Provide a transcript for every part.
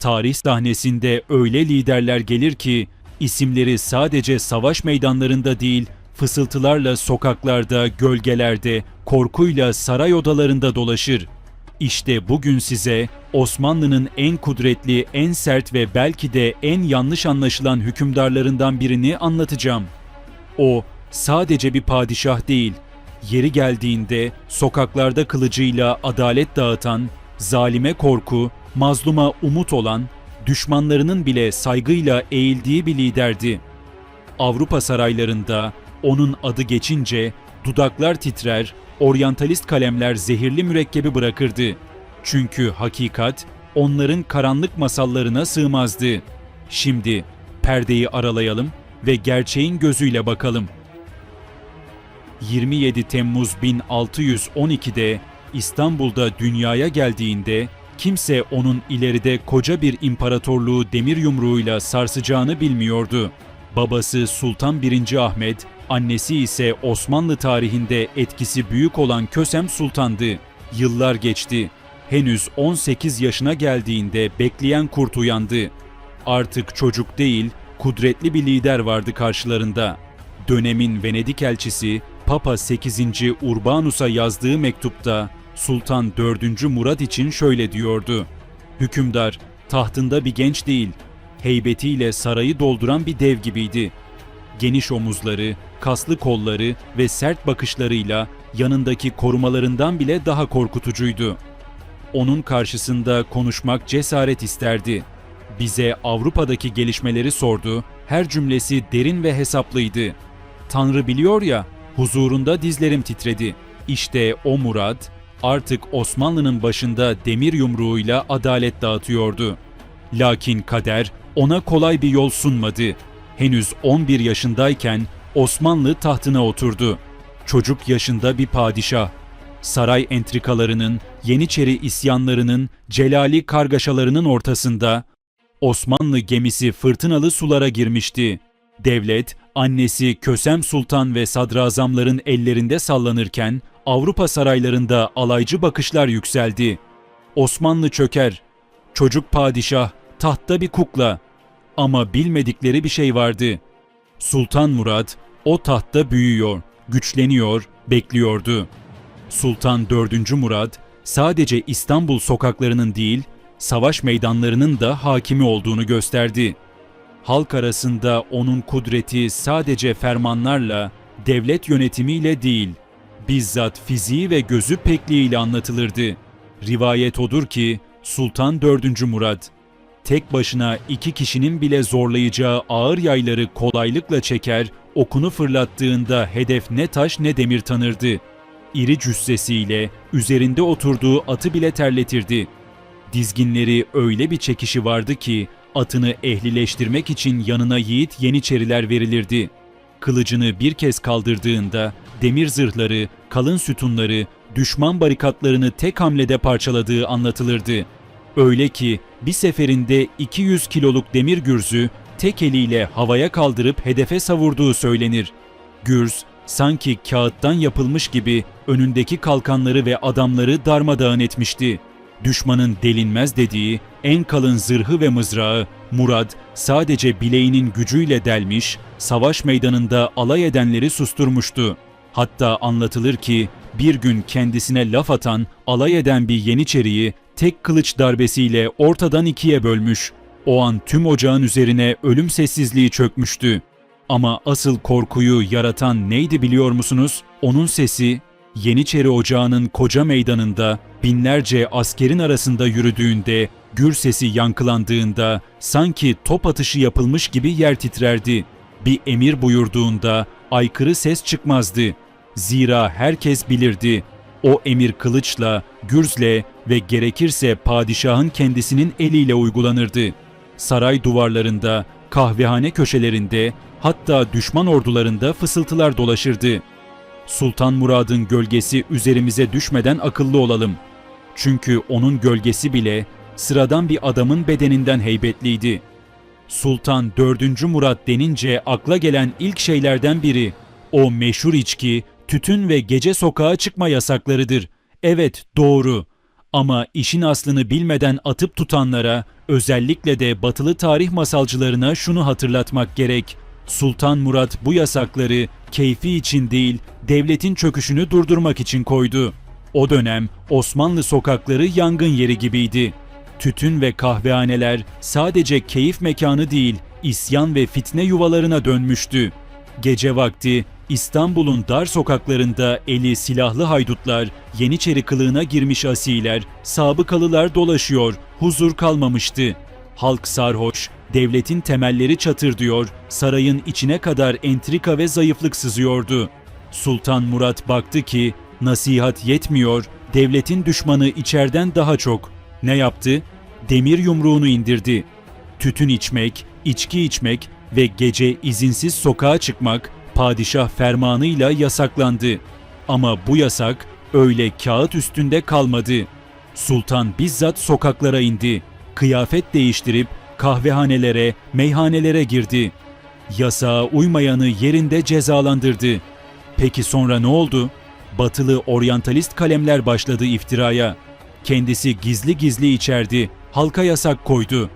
Tarih sahnesinde öyle liderler gelir ki isimleri sadece savaş meydanlarında değil, fısıltılarla sokaklarda, gölgelerde, korkuyla saray odalarında dolaşır. İşte bugün size Osmanlı'nın en kudretli, en sert ve belki de en yanlış anlaşılan hükümdarlarından birini anlatacağım. O sadece bir padişah değil, yeri geldiğinde sokaklarda kılıcıyla adalet dağıtan, zalime korku, mazluma umut olan, düşmanlarının bile saygıyla eğildiği bir liderdi. Avrupa saraylarında onun adı geçince dudaklar titrer, oryantalist kalemler zehirli mürekkebi bırakırdı. Çünkü hakikat onların karanlık masallarına sığmazdı. Şimdi perdeyi aralayalım ve gerçeğin gözüyle bakalım. 27 Temmuz 1612'de İstanbul'da dünyaya geldiğinde kimse onun ileride koca bir imparatorluğu demir yumruğuyla sarsacağını bilmiyordu. Babası Sultan 1. Ahmet, annesi ise Osmanlı tarihinde etkisi büyük olan Kösem Sultan'dı. Yıllar geçti. Henüz 18 yaşına geldiğinde bekleyen kurt uyandı. Artık çocuk değil, kudretli bir lider vardı karşılarında. Dönemin Venedik elçisi Papa 8. Urbanus'a yazdığı mektupta Sultan 4. Murat için şöyle diyordu. Hükümdar tahtında bir genç değil, heybetiyle sarayı dolduran bir dev gibiydi. Geniş omuzları, kaslı kolları ve sert bakışlarıyla yanındaki korumalarından bile daha korkutucuydu. Onun karşısında konuşmak cesaret isterdi. Bize Avrupa'daki gelişmeleri sordu, her cümlesi derin ve hesaplıydı. Tanrı biliyor ya, huzurunda dizlerim titredi. İşte o Murat, artık Osmanlı'nın başında demir yumruğuyla adalet dağıtıyordu. Lakin kader ona kolay bir yol sunmadı. Henüz 11 yaşındayken Osmanlı tahtına oturdu. Çocuk yaşında bir padişah. Saray entrikalarının, Yeniçeri isyanlarının, Celali kargaşalarının ortasında Osmanlı gemisi fırtınalı sulara girmişti. Devlet, annesi Kösem Sultan ve sadrazamların ellerinde sallanırken Avrupa saraylarında alaycı bakışlar yükseldi. Osmanlı çöker. Çocuk padişah tahtta bir kukla. Ama bilmedikleri bir şey vardı. Sultan Murat o tahtta büyüyor, güçleniyor, bekliyordu. Sultan 4. Murat sadece İstanbul sokaklarının değil, savaş meydanlarının da hakimi olduğunu gösterdi. Halk arasında onun kudreti sadece fermanlarla, devlet yönetimiyle değil, bizzat fiziği ve gözü pekliğiyle anlatılırdı. Rivayet odur ki Sultan 4. Murat tek başına iki kişinin bile zorlayacağı ağır yayları kolaylıkla çeker, okunu fırlattığında hedef ne taş ne demir tanırdı. İri cüssesiyle üzerinde oturduğu atı bile terletirdi. Dizginleri öyle bir çekişi vardı ki atını ehlileştirmek için yanına yiğit yeniçeriler verilirdi. Kılıcını bir kez kaldırdığında demir zırhları, kalın sütunları, düşman barikatlarını tek hamlede parçaladığı anlatılırdı. Öyle ki bir seferinde 200 kiloluk demir gürzü tek eliyle havaya kaldırıp hedefe savurduğu söylenir. Gürz sanki kağıttan yapılmış gibi önündeki kalkanları ve adamları darmadağın etmişti. Düşmanın delinmez dediği en kalın zırhı ve mızrağı Murad sadece bileğinin gücüyle delmiş, savaş meydanında alay edenleri susturmuştu. Hatta anlatılır ki bir gün kendisine laf atan, alay eden bir yeniçeriyi tek kılıç darbesiyle ortadan ikiye bölmüş. O an tüm ocağın üzerine ölüm sessizliği çökmüştü. Ama asıl korkuyu yaratan neydi biliyor musunuz? Onun sesi Yeniçeri Ocağı'nın koca meydanında binlerce askerin arasında yürüdüğünde, gür sesi yankılandığında sanki top atışı yapılmış gibi yer titrerdi. Bir emir buyurduğunda aykırı ses çıkmazdı. Zira herkes bilirdi. O emir kılıçla, gürzle ve gerekirse padişahın kendisinin eliyle uygulanırdı. Saray duvarlarında, kahvehane köşelerinde, hatta düşman ordularında fısıltılar dolaşırdı. Sultan Murad'ın gölgesi üzerimize düşmeden akıllı olalım. Çünkü onun gölgesi bile sıradan bir adamın bedeninden heybetliydi. Sultan 4. Murat denince akla gelen ilk şeylerden biri o meşhur içki, tütün ve gece sokağa çıkma yasaklarıdır. Evet, doğru. Ama işin aslını bilmeden atıp tutanlara, özellikle de batılı tarih masalcılarına şunu hatırlatmak gerek. Sultan Murat bu yasakları keyfi için değil, devletin çöküşünü durdurmak için koydu. O dönem Osmanlı sokakları yangın yeri gibiydi. Tütün ve kahvehaneler sadece keyif mekanı değil, isyan ve fitne yuvalarına dönmüştü. Gece vakti İstanbul'un dar sokaklarında eli silahlı haydutlar, Yeniçeri kılığına girmiş asiler, sabıkalılar dolaşıyor, huzur kalmamıştı. Halk sarhoş, devletin temelleri çatır diyor, sarayın içine kadar entrika ve zayıflık sızıyordu. Sultan Murat baktı ki nasihat yetmiyor, devletin düşmanı içeriden daha çok. Ne yaptı? Demir yumruğunu indirdi. Tütün içmek, içki içmek ve gece izinsiz sokağa çıkmak padişah fermanıyla yasaklandı. Ama bu yasak öyle kağıt üstünde kalmadı. Sultan bizzat sokaklara indi. Kıyafet değiştirip kahvehanelere, meyhanelere girdi. Yasağa uymayanı yerinde cezalandırdı. Peki sonra ne oldu? Batılı oryantalist kalemler başladı iftiraya. Kendisi gizli gizli içerdi, halka yasak koydu.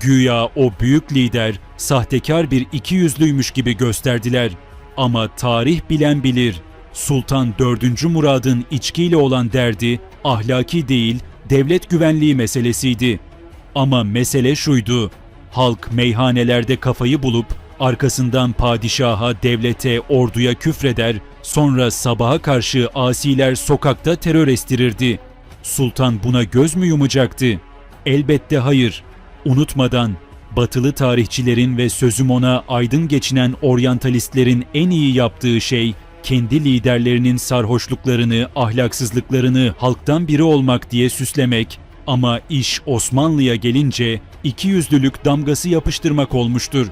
Güya o büyük lider sahtekar bir ikiyüzlüymüş gibi gösterdiler. Ama tarih bilen bilir. Sultan 4. Murad'ın içkiyle olan derdi ahlaki değil, devlet güvenliği meselesiydi. Ama mesele şuydu. Halk meyhanelerde kafayı bulup arkasından padişaha, devlete, orduya küfreder, sonra sabaha karşı asiler sokakta terör estirirdi. Sultan buna göz mü yumacaktı? Elbette hayır. Unutmadan batılı tarihçilerin ve sözüm ona aydın geçinen oryantalistlerin en iyi yaptığı şey kendi liderlerinin sarhoşluklarını, ahlaksızlıklarını halktan biri olmak diye süslemek ama iş Osmanlı'ya gelince iki yüzlülük damgası yapıştırmak olmuştur.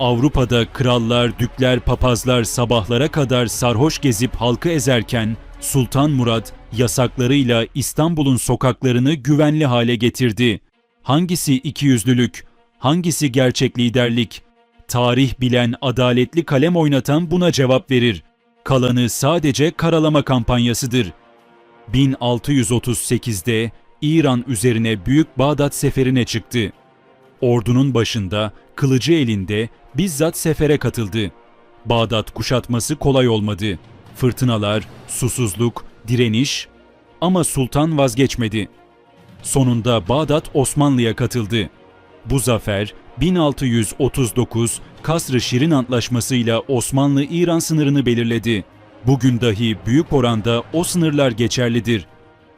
Avrupa'da krallar, dükler, papazlar sabahlara kadar sarhoş gezip halkı ezerken Sultan Murat yasaklarıyla İstanbul'un sokaklarını güvenli hale getirdi. Hangisi ikiyüzlülük, hangisi gerçek liderlik? Tarih bilen, adaletli kalem oynatan buna cevap verir. Kalanı sadece karalama kampanyasıdır. 1638'de İran üzerine Büyük Bağdat seferine çıktı. Ordunun başında, kılıcı elinde bizzat sefere katıldı. Bağdat kuşatması kolay olmadı. Fırtınalar, susuzluk, direniş ama sultan vazgeçmedi. Sonunda Bağdat Osmanlı'ya katıldı. Bu zafer 1639 Kasr-ı Şirin Antlaşması'yla Osmanlı-İran sınırını belirledi. Bugün dahi büyük oranda o sınırlar geçerlidir.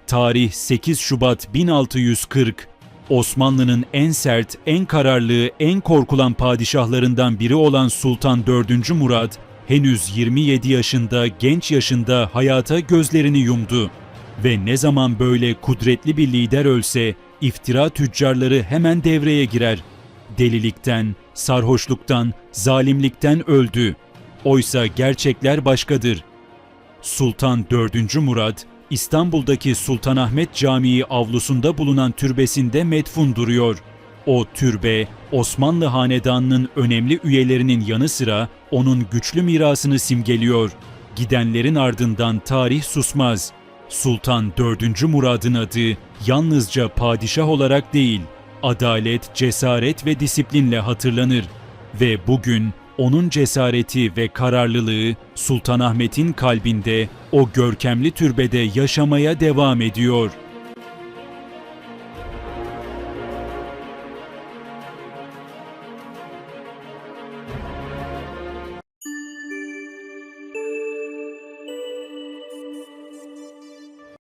Tarih 8 Şubat 1640. Osmanlı'nın en sert, en kararlı, en korkulan padişahlarından biri olan Sultan 4. Murat, henüz 27 yaşında, genç yaşında hayata gözlerini yumdu. Ve ne zaman böyle kudretli bir lider ölse, iftira tüccarları hemen devreye girer. Delilikten, sarhoşluktan, zalimlikten öldü. Oysa gerçekler başkadır. Sultan 4. Murad, İstanbul'daki Sultanahmet Camii avlusunda bulunan türbesinde medfun duruyor. O türbe, Osmanlı Hanedanı'nın önemli üyelerinin yanı sıra onun güçlü mirasını simgeliyor. Gidenlerin ardından tarih susmaz. Sultan 4. Murad'ın adı yalnızca padişah olarak değil, adalet, cesaret ve disiplinle hatırlanır. Ve bugün onun cesareti ve kararlılığı Sultanahmet'in kalbinde o görkemli türbede yaşamaya devam ediyor.''